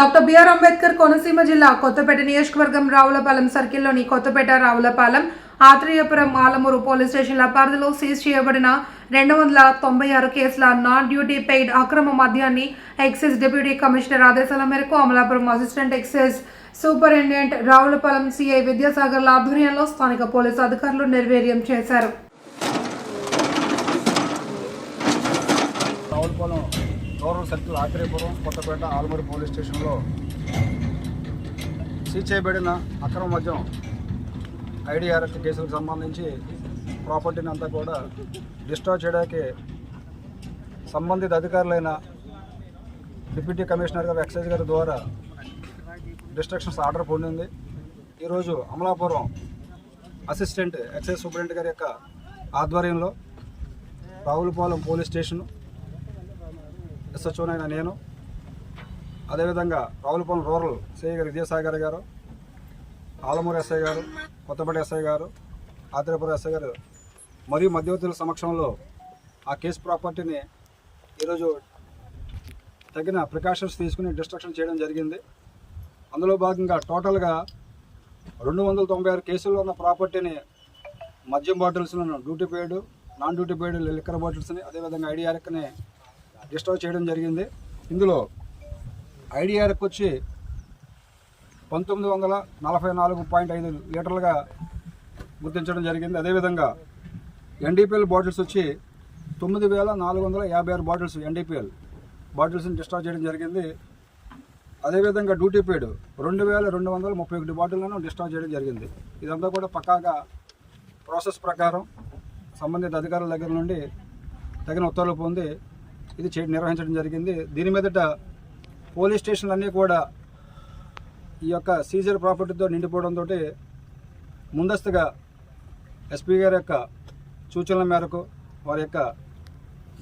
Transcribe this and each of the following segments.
Doctor BR Ambedkar Konaseema జిల్లా కొత్తపేట నియోజకవర్గం రావులపాలెం సర్కిల్లోని కొత్తపేట రావులపాలెం ఆత్రేయపురం ఆలమూరు పోలీస్ స్టేషన్ల పరిధిలో సీజ్ చేయబడిన రెండు వందల తొంభై ఆరు కేసుల నాన్ డ్యూటీ పెయిడ్ అక్రమ మద్యాన్ని ఎక్సైజ్ డిప్యూటీ కమిషనర్ ఆదేశాల మేరకు Amalapuram assistant excise superintendent Ravulapalem CI విద్యాసాగర్ల ఆధ్వర్యంలో స్థానిక పోలీసు అధికారులు నిర్వీర్యం చేశారు. రావులపాలెం గౌరవ సర్కిల్ ఆకరేపురం కొత్తపేట ఆలమూరు పోలీస్ స్టేషన్లో సీజ్ చేయబడిన అక్రమ మద్యం ఐడిఆర్ఎఫ్ కేసులకు సంబంధించి ప్రాపర్టీని అంతా కూడా డిస్ట్రాయ్ చేయడానికి సంబంధిత అధికారులైన డిప్యూటీ కమిషనర్ గారు ఎక్సైజ్ గారి ద్వారా డిస్ట్రక్షన్స్ ఆర్డర్ పొందింది. ఈరోజు అమలాపురం అసిస్టెంట్ ఎక్సైజ్ సూపరింటెండెంట్ గారి యొక్క ఆధ్వర్యంలో రావులపాలెం పోలీస్ స్టేషన్ ఎస్హెచ్ఓనైన నేను. అదేవిధంగా రావులపాలెం రూరల్ సిఐ గారు విజయసాయి గారు ఆలమూరు ఎస్ఐ గారు కొత్తపేట ఎస్ఐ గారు ఆత్రేయపురం ఎస్ఐ గారు మరియు మధ్యవర్తుల సమక్షంలో ఆ కేసు ప్రాపర్టీని ఈరోజు తగిన ప్రికాషన్స్ తీసుకుని డిస్ట్రక్షన్ చేయడం జరిగింది. అందులో భాగంగా టోటల్గా రెండు వందల తొంభై ఆరు కేసుల్లో ఉన్న ప్రాపర్టీని మద్యం బాటిల్స్లను duty paid non duty paid liquor బాటిల్స్ని అదేవిధంగా ఐడిఆర్ఎక్ని డిస్ట్రాయ్ చేయడం జరిగింది. ఇందులో ఐడిఆర్ఎక్ వచ్చి పంతొమ్మిది వందల నలభై నాలుగు పాయింట్ ఐదు లీటర్లుగా గుర్తించడం జరిగింది. అదేవిధంగా ఎన్డీపీఎల్ బాటిల్స్ వచ్చి తొమ్మిది వేల నాలుగు వందల యాభై ఆరు బాటిల్స్ ఎన్డీపీఎల్ బాటిల్స్ని డిస్ట్రాయ్ చేయడం జరిగింది. అదేవిధంగా డ్యూటీ పేడ్ రెండు వేల రెండు వందల ముప్పై ఒకటి బాటిల్లను డిస్ట్రాయ్ చేయడం జరిగింది. ఇదంతా కూడా పక్కాగా ప్రాసెస్ ప్రకారం సంబంధిత అధికారుల దగ్గర నుండి తగిన ఉత్తర్వులు పొంది ఇది చే నిర్వహించడం జరిగింది. దీని మీదట పోలీస్ స్టేషన్లన్నీ కూడా ఈ యొక్క సీజర్ ప్రాపర్టీతో నిండిపోవడంతో ముందస్తుగా ఎస్పీ గారి యొక్క సూచనల మేరకు వారి యొక్క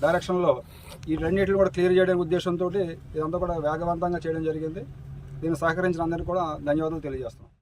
డైరెక్షన్లో ఈ రెండింటిని కూడా క్లియర్ చేయడం ఉద్దేశంతో ఇదంతా కూడా వేగవంతంగా చేయడం జరిగింది. దీన్ని సహకరించిన అందరికీ కూడా ధన్యవాదాలు తెలియజేస్తున్నాం.